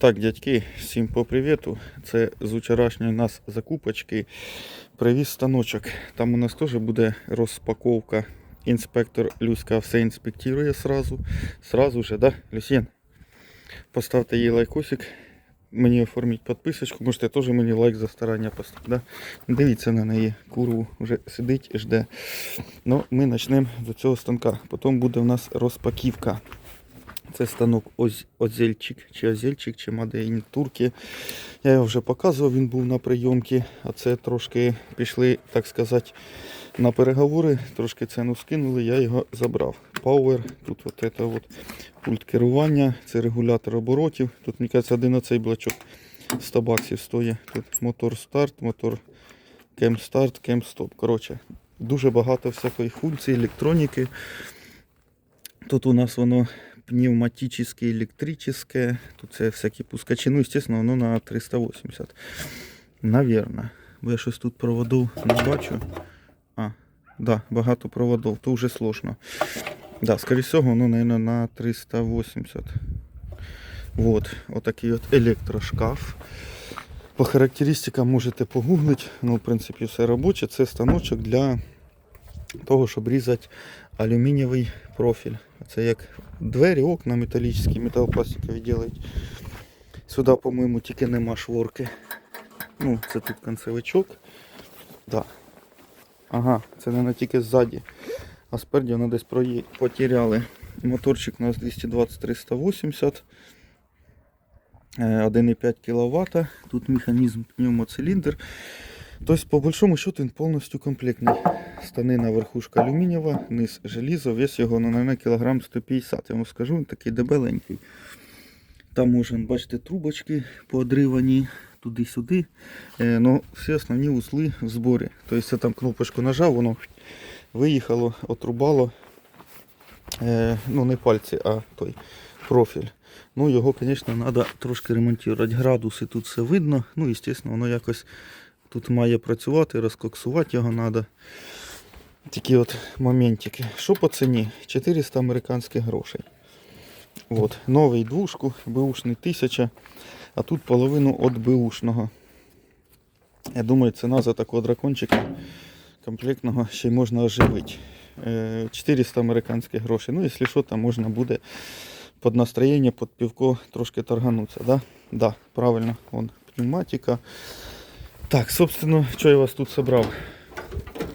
Так, дядьки, всім по привіту. Це з вчорашньої нас закупочки. Привіз станочок. Там у нас теж буде розпаковка. Інспектор Люська все інспектує сразу. Сразу же, да, Люсьєн? Поставте їй лайкосик. Мені оформіть підписочку. Можете теж мені лайк за старання поставити. Да? Дивіться на неї. Куру вже сидить і жде. Ну, ми почнемо до цього станка. Потім буде у нас розпаківка. Це станок Озельчик, чи Озельчик, чи Мадейн Турки. Я його вже показував, він був на прийомці, а це трошки пішли, так сказати, на переговори, трошки ціну скинули, я його забрав. Power, тут от це от пульт керування, це регулятор оборотів. Тут, мені кажется, один оцей блочок 100 баксів стоїть. Тут мотор старт, мотор кем старт, кем стоп. Коротше, дуже багато всякої функцій, електроніки. Тут у нас воно пневматическое, электрическое. Тут це всякі пускачі. Ну, естественно, воно на 380. Наверно. Бо я щось тут проводов не бачу. А, да, багато проводов. То вже сложно. Да, скоріше всього, воно, наверное, на 380. Вот, отакий от електрошкаф. По характеристикам можете погуглити. Ну, в принципі, все робоче. Це станочок для того, щоб різати алюмінієвий профіль. Це як двері, окна металічні, металопластикові делають. Сюди, по-моєму, тільки нема шворки. Ну, це тут концевичок. Да. Ага, це не тільки ззаді. А спереді воно десь потеряли. Моторчик у нас 220-380. Е, 1,5 кВт. Тут механізм пневмоциліндр. Тобто, по большому счету, він повністю комплектний. Станина верхушка алюмінієва, низ желізо, вес його, ну, кілограм 150. Я вам скажу, він такий дебеленький. Там можна, бачите, трубочки поодривані туди-сюди. Е, ну, всі основні узли в зборі. Тобто, це там кнопочку нажав, воно виїхало, отрубало. Е, ну, не пальці, а той профіль. Ну, його, звісно, треба трошки ремонтувати. Градуси тут все видно. Ну, звісно, воно якось тут має працювати, розкоксувати його треба. Такі от моментики. Що по ціні? 400 американських грошей. От. Новий двушку, бушний 1000, а тут половину від бушного. Я думаю, ціна за такого дракончика комплектного ще й можна оживити. Е, 400 американських грошей. Ну, якщо що, там можна буде під настроєння, під півко трошки торганутися. Да? Да, правильно, вон пневматика. Так, собственно, що я вас тут собрав?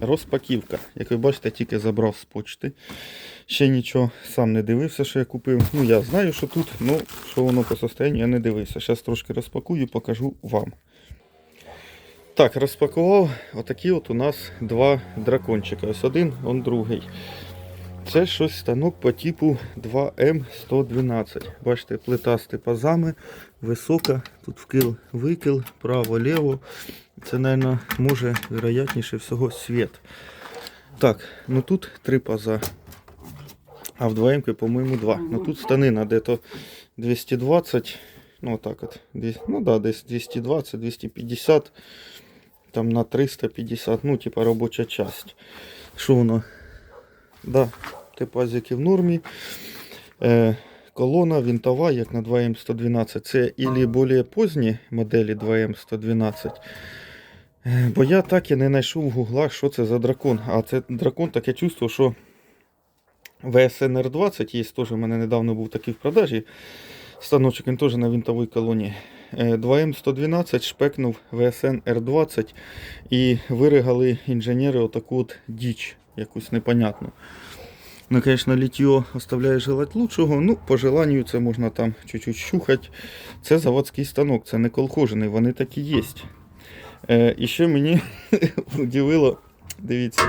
Розпаківка. Як ви бачите, тільки забрав з почти. Ще нічого сам не дивився, що я купив. Ну, я знаю, що тут, ну, що воно по состоянню, я не дивився. Зараз трошки розпакую, і покажу вам. Так, розпакував. Отакі от у нас два дракончика. Ось один, он другий. Це щось станок по типу 2М112. Бачите, плита з типазами, висока, тут вкил, викил, право-ліво. Це, мабуть, може, вероятніше всього, світ. Так, ну тут три паза. А в 2М, по-моєму, два. Ну тут станина де-то 220. Ну так от. Ну да, десь 220, 250. Там на 350. Ну, типа робоча часть. Що воно? Да, типазики в нормі. Е, колона винтова, як на 2М112. Це ілі більш позні моделі 2М112. Е, Бо я так і не знайшов в гуглах, що це за дракон. А це дракон таке чувство, що VSNR 20 є теж. У мене недавно був такий в продажі. Станочок він теж на винтовій колоні. Е, 2М112 шпекнув VSN R20 і виригали інженери отаку от діч, якусь непонятну. Ну, звісно, літьо оставляє желати лучшого. Ну, по желанню це можна там чуть-чуть щухати. Це заводський станок, це не колхожений, вони такі є. Е, і що мені удивило, дивіться,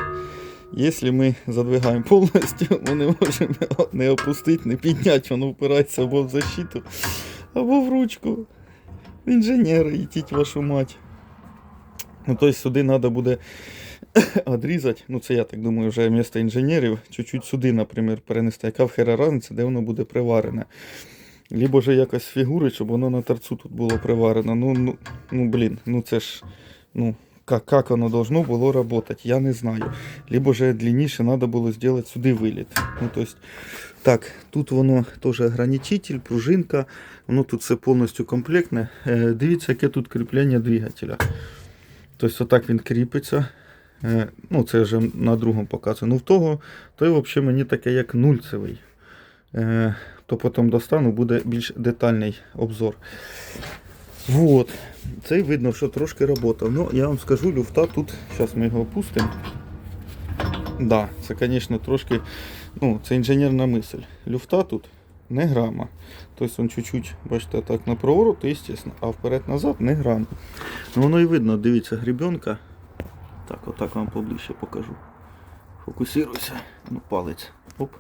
якщо ми задвигаємо повністю, ми не можемо не опустити, не підняти, воно впирається або в защиту, або в ручку. Інженери, йдіть вашу мать. Ну, тобто сюди треба буде відрізати. Ну, це я так думаю, вже місто інженерів. Чуть-чуть сюди, наприклад, перенести, яка в хераранці, де воно буде приварене. Либо же якось фігури, щоб воно на торцу тут було приварено. Ну, ну, ну блін, ну це ж, ну, как, как оно должно було работать, я не знаю. Либо же длинніше треба було зробити сюди виліт. Ну, то есть, Так, тут воно теж ограничитель, пружинка, воно тут все повністю комплектне. Е, Дивіться, яке тут кріплення двигателя. Тобто отак він кріпиться. Е, Ну, це вже на другому показую. Ну, в того, той взагалі мені таке як нульцевий. Е, То потім достану, буде більш детальний обзор. Вот. Цей видно, що трошки робота. Ну, я вам скажу, люфта тут, зараз ми його опустимо. Да, це, звісно, трошки, ну, це інженерна мисль. Люфта тут не грама. Тобто він чуть-чуть, бачите, так на проворот, звісно, а вперед-назад не грам. Ну воно і видно, дивіться, гребенка. Так, отак вам поближче покажу. Фокусируйся. Ну, палець. Оп.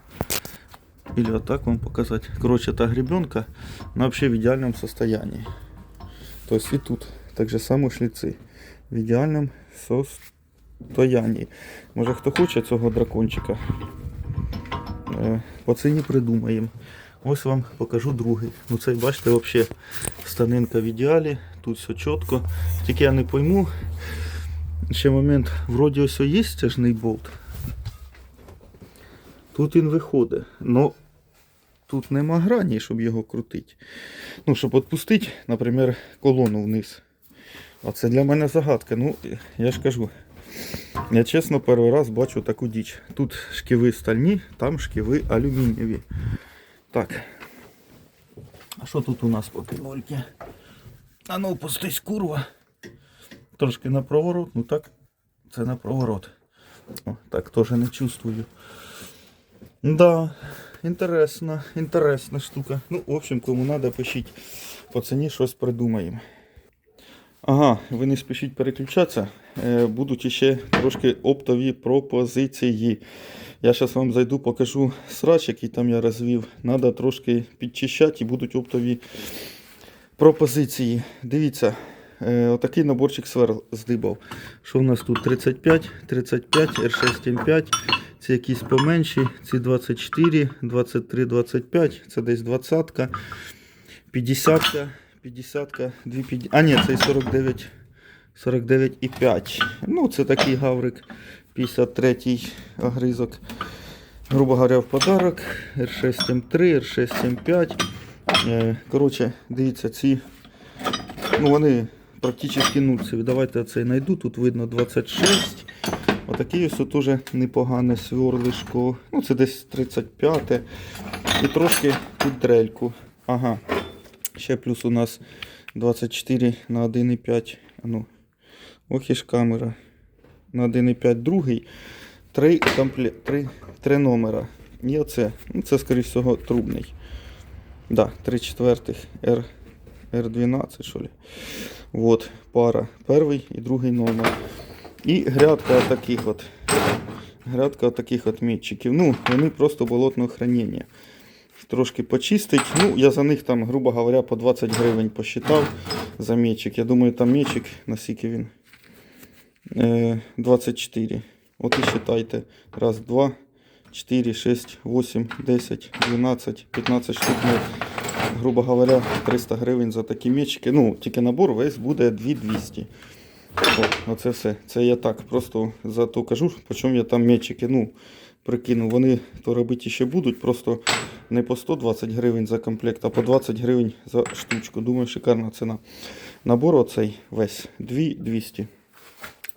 Или отак вам показати. Коротше, та гребенка, взагалі в ідеальному состоянии. Тобто і тут так же само шліци. В ідеальному состоянии. Може хто хоче цього дракончика. Е, По ціні придумаємо. Ось вам покажу другий. Ну цей, бачите, взагалі станинка в ідеалі. Тут все чітко. Тільки я не пойму. Ще момент, вроді ось є стяжний болт. Тут він виходить. Но тут нема грані, щоб його крутити. Ну, щоб відпустити, наприклад, колону вниз. А це для мене загадка. Ну, я ж кажу. Я чесно перший раз бачу таку діч. Тут шківи стальні, там шківи алюмінієві. Так. А що тут у нас по пінольки? А ну пустись, курва. Трошки на проворот, ну так, це на проворот. О, так теж не чувствую. Да, інтересна, інтересна штука. Ну, в общем, кому треба, пишіть. По ціні щось придумаємо. Ага, ви не спішіть переключатися. Е, Будуть ще трошки оптові пропозиції. Я зараз вам зайду, покажу срач, який там я розвів. Треба трошки підчищати і будуть оптові пропозиції. Дивіться, отакий наборчик сверл здибав. Що в нас тут? 35, 35, R6M5. Ці якісь поменші, ці 24, 23, 25, це десь 20, 50, 50, 250, а ні, це 49, 49,5. Ну, це такий гаврик, 53 огризок. Грубо говоря, в подарок. R6M3, R6M5. Е, Коротше, дивіться, ці, ну вони практично нульцеві. Давайте цей знайду, тут видно 26. Отакий ось теж непогане сверлишко. Ну, це десь 35. І трошки тут дрельку. Ага. Ще плюс у нас 24 на 1,5. Ну, ох і ж камера. На 1,5 другий. Три, компле... три, три номера. І оце. Ну, це, скоріш всього, трубний. Да, 3 четвертих R, R12, що ли. Вот, пара. Перший і другий номер. І грядка таких от. Грядка таких от. Ну, вони просто болотного хранення. Трошки почистить. Ну, я за них там, грубо говоря, по 20 гривень посчитав за мечик. Я думаю, там мечик, наскільки він. Е, 24. От і считайте. Раз, два, 4, 6, 8, 10, 12, 15 штук. Грубо говоря, 300 гривень за такі мечики. Ну, тільки набор весь буде 2200. От, оце все. Це я так просто за то кажу, по чому я там мечики, ну, прикинув. Вони то робити ще будуть, просто не по 120 гривень за комплект, а по 20 гривень за штучку. Думаю, шикарна ціна. Набор оцей весь 2200.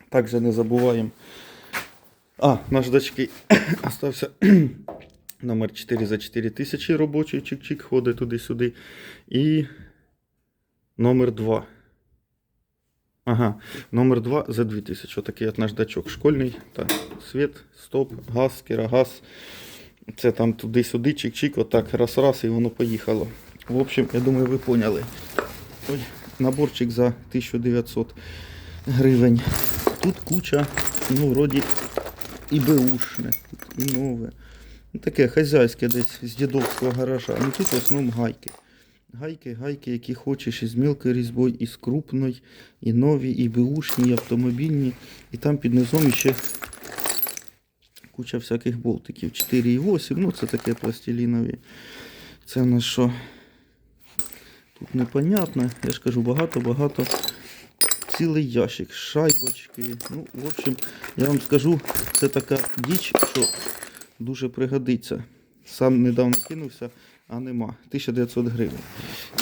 Також не забуваємо. А, наждачки остався номер 4 за 4 тисячі робочий чик-чик ходить туди-сюди. І номер 2. Ага, номер 2 за 2000. Отакий от наждачок школьний. Так, світ, стоп, газ, кірогаз. Це там туди-сюди, чик-чик, отак, раз-раз, і воно поїхало. В общем, я думаю, ви поняли. Ой, наборчик за 1900 гривень. Тут куча, ну, вроді, і беушне, і нове. Ну, таке хазяйське десь з дідовського гаража. Ну тут в основному гайки. Гайки, гайки, які хочеш, із мілкою різьбою, і з крупною, і нові, і беушні, і автомобільні. І там під низом ще куча всяких болтиків. 4,8, ну це таке пластилінові. Це на що? Тут непонятно. Я ж кажу, багато-багато. Цілий ящик, шайбочки. Ну, в общем, я вам скажу, це така діч, що дуже пригодиться. Сам недавно кинувся, а нема. 1900 гривень.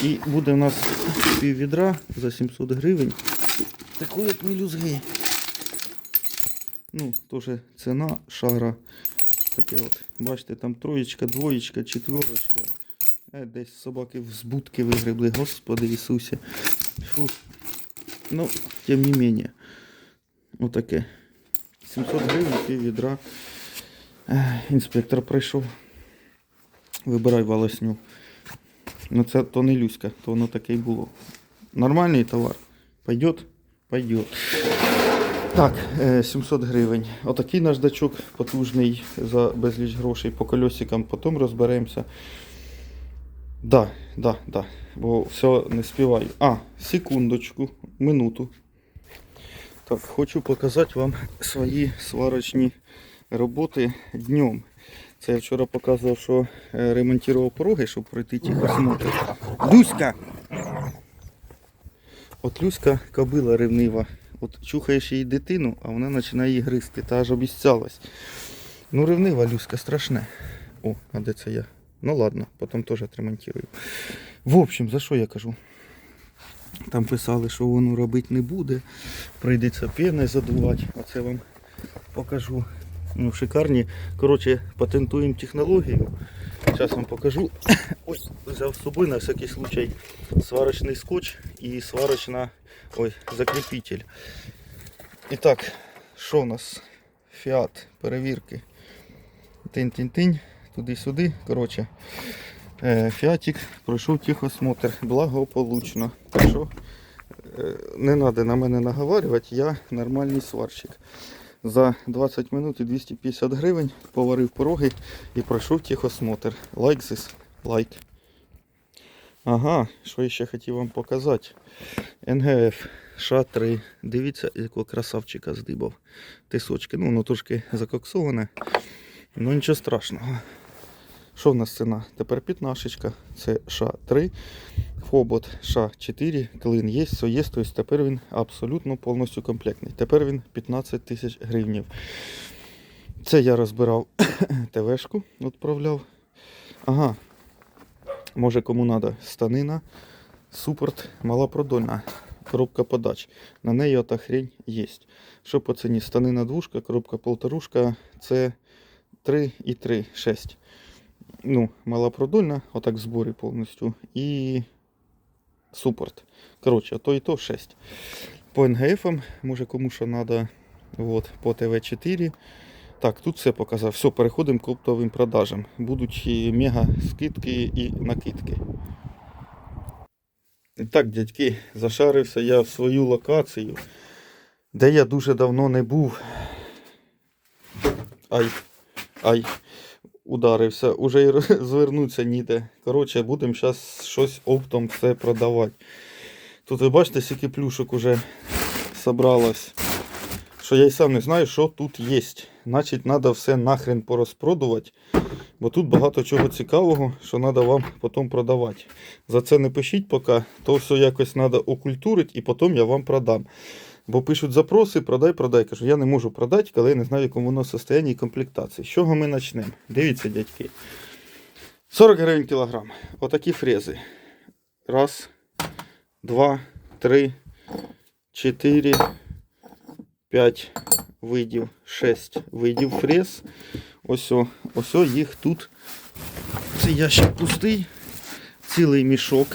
І буде в нас пів відра за 700 гривень. Такої як мілюзги. Ну, теж ціна шара. Таке от. Бачите, там троєчка, двоєчка, четверочка. Е, десь собаки з будки вигребли, Господи Ісусе. Фу. Ну, тим не менее. Отаке. 700 гривень пів відра. Інспектор прийшов. Вибирай волосню. Ну це то не Люська, то воно таке й було. Нормальний товар. Пойдет? Пойдет. Так, е, 700 гривень. Отакий наждачок потужний за безліч грошей по колесикам. Потім розберемося. Да, да, да. Бо все не співаю. А, секундочку, минуту. Так, хочу показати вам свої сварочні роботи днем. Це я вчора показував, що е, ремонтував пороги, щоб пройти тихосмотр. Люська! От Люська кобила ревнива. От чухаєш її дитину, а вона починає її гризти, та аж обіцялась. Ну, ревнива Люська, страшне. О, а де це я? Ну ладно, потім теж отремонтую. В общем, за що я кажу? Там писали, що воно робити не буде. Прийдеться пеною задувати. Оце вам покажу. Ну, шикарні. Коротше, патентуємо технологію. Зараз вам покажу. Ой, взяв з собою на всякий случай сварочний скотч і сварочна ой, закріпитель. І так, що у нас? Фіат, перевірки. Тинь-тинь-тинь, туди-сюди. Коротше, е, фіатик пройшов тихосмотр. Благополучно. Так що е, не треба на мене наговарювати, я нормальний сварщик. За 20 минут і 250 гривень поварив пороги і пройшов тихосмотр. Лайк зіс, лайк. Ага, що я ще хотів вам показати. НГФ Ша-3. Дивіться, якого красавчика здибав. Тисочки. Ну, воно трошки закоксоване. Ну нічого страшного. Що в нас ціна? Тепер п'ятнашечка. Це Ша-3. Хобот Ша-4. Клин є, все є. Тобто тепер він абсолютно повністю комплектний. Тепер він 15 тисяч гривнів. Це я розбирав ТВшку, відправляв. Ага. Може кому треба станина, супорт, малопродольна, коробка подач. На неї ота хрень є. Що по ціні? Станина двушка, коробка полторушка, це 3 і 3, 6. Ну, малопродольна, отак в зборі повністю. І супорт. Коротше, то і то 6. По НГФам, може кому що треба. Вот, по ТВ4. Так, тут все показав. Все, переходимо к оптовим продажам. Будуть мега скидки і накидки. І так, дядьки, зашарився я в свою локацію, де я дуже давно не був. Ай, ай, ударився. Уже й роз- звернутися ніде. Коротше, будемо зараз щось оптом все продавати. Тут ви бачите, скільки плюшок уже собралось. Що я й сам не знаю, що тут є. Значить, треба все нахрен порозпродувати. Бо тут багато чого цікавого, що треба вам потім продавати. За це не пишіть поки, то все якось треба окультурити і потім я вам продам. Бо пишуть запроси, продай, продай. Кажу, я не можу продати, коли я не знаю, в якому воно состоянні і комплектації. З чого ми почнемо? Дивіться, дядьки. 40 гривень кілограм. Отакі фрези. Раз, два, три, чотири, п'ять видів, шесть видів фрез. Ось, о, ось о, їх тут. Цей ящик пустий. Цілий мішок.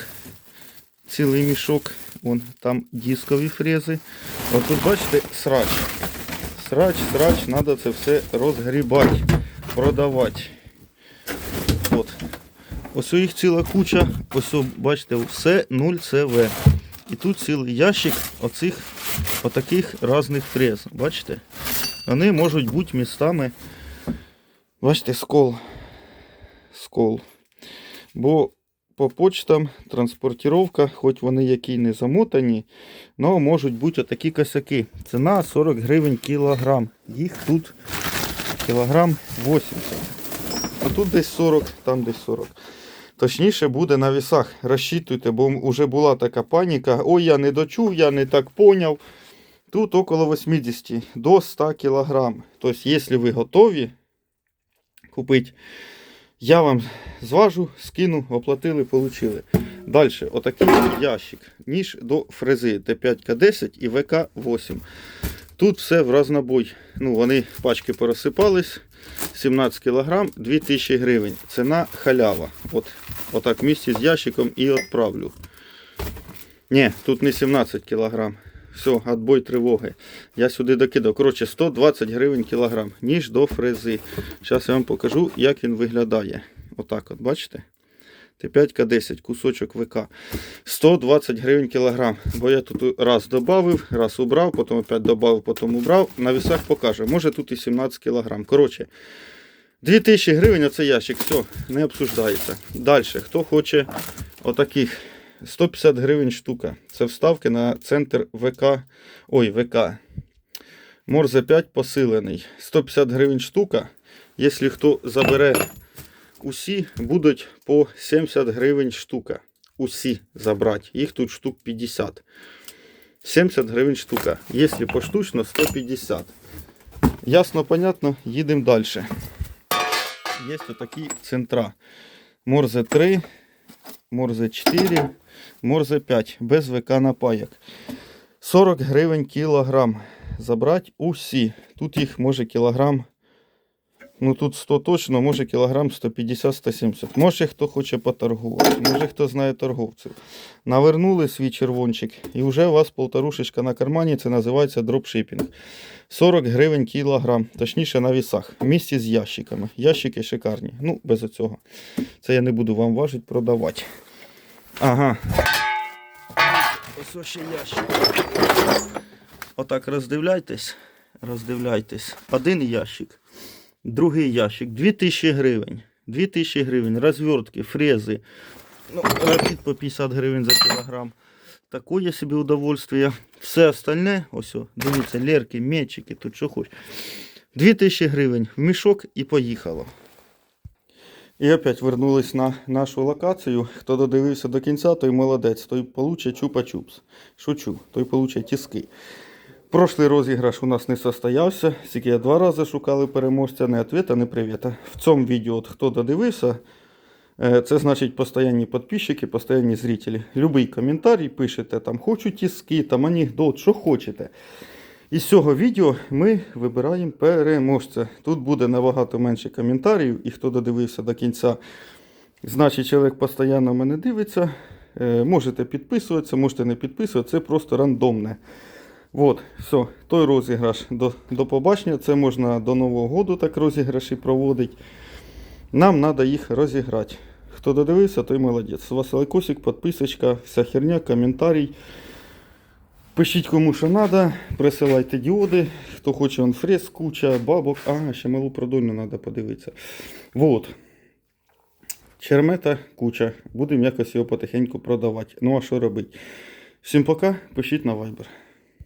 Цілий мішок. Вон там дискові фрези. От тут бачите срач. Срач, срач, треба це все розгрібати, продавати. От. Ось у їх ціла куча. Ось, бачите, все 0 ЦВ. І тут цілий ящик оцих отаких різних фрез. Бачите? Вони можуть бути містами. Бачите, скол. Скол. Бо по почтам транспортировка, хоч вони які не замотані, але можуть бути отакі косяки. Ціна 40 гривень кілограм. Їх тут кілограм 80. А тут десь 40, там десь 40. Точніше буде на вісах. Розчитуйте, бо вже була така паніка. Ой, я не дочув, я не так поняв. Тут около 80 до 100 кг. Тобто, якщо ви готові купити Я вам зважу, скину, оплатили, получили. Далі, отакий ящик. Ніж до фрези Т5К10 і ВК8. Тут все в разнобой. Ну, вони пачки порозсипались. 17 кг, 2000 гривень. Ціна халява. От, отак в місті з ящиком і відправлю. Ні, тут не 17 кг. Все, отбой тривоги. Я сюди докидав. Коротше, 120 гривень кілограм. Ніж до фрези. Зараз я вам покажу, як він виглядає. Отак от, бачите? Т5К10, кусочок ВК. 120 гривень кілограм. Бо я тут раз додав, раз убрав, потім опять додав, потім убрав. На весах покаже. Може тут і 17 кілограм. Коротше, 2000 гривень оце ящик. Все, не обсуждається. Далі, хто хоче отаких 150 гривень штука. Це вставки на центр ВК. Ой, ВК. Морзе 5 посилений. 150 гривень штука. Якщо хто забере усі, будуть по 70 гривень штука. Усі забрати. Їх тут штук 50. 70 гривень штука. Якщо поштучно, 150. Ясно, понятно, їдемо далі. Є такі центра. Морзе 3, Морзе 4, Морзе 5, без ВК напаяк. 40 гривень кілограм. Забрати усі. Тут їх може кілограм. Ну тут 100 точно, може кілограм 150-170. Може хто хоче поторгувати, може хто знає торговців. Навернули свій червончик і вже у вас полторушечка на кармані, це називається дропшипінг. 40 гривень кілограм, точніше на вісах, в місті з ящиками. Ящики шикарні. Ну, без оцього. Це я не буду вам важити, продавати. Ага. Ось ще ящик. Отак роздивляйтесь. Роздивляйтесь. Один ящик. Другий ящик. 2000 гривень. 2000 гривень. Розвертки, фрези. Ну, рапід по 50 гривень за кілограм. Такое собі удовольствие. Все остальне, ось, дивіться, лерки, мечики, тут що хоч. 2000 гривень в мішок і поїхало. І опять вернулись на нашу локацію. Хто додивився до кінця, той молодець, той получить чупа-чупс. Шучу, той получить тіски. Прошлий розіграш у нас не состоявся. Тільки два рази шукали переможця, не ответа, не привіта. В цьому відео, хто додивився, е, це значить постоянні підписчики, постоянні зрителі. Любий коментарій пишете, там хочу тіски, там анекдот, що хочете. Із цього відео ми вибираємо переможця. Тут буде набагато менше коментарів, і хто додивився до кінця, значить чоловік постійно мене дивиться. Е, Можете підписуватися, можете не підписуватися, це просто рандомне. От, все, той розіграш до, до побачення. Це можна до Нового року так розіграші проводити. Нам треба їх розіграти. Хто додивився, той молодець. З вас лайкосик, підписочка, вся херня, коментарій. Пишіть кому що треба, присилайте діоди. Хто хоче он фрез, куча, бабок. А, ще малу продольну треба подивитися. Вот. Чермета куча. Будемо якось його потихеньку продавати. Ну а що робити? Всім пока, пишіть на Viber.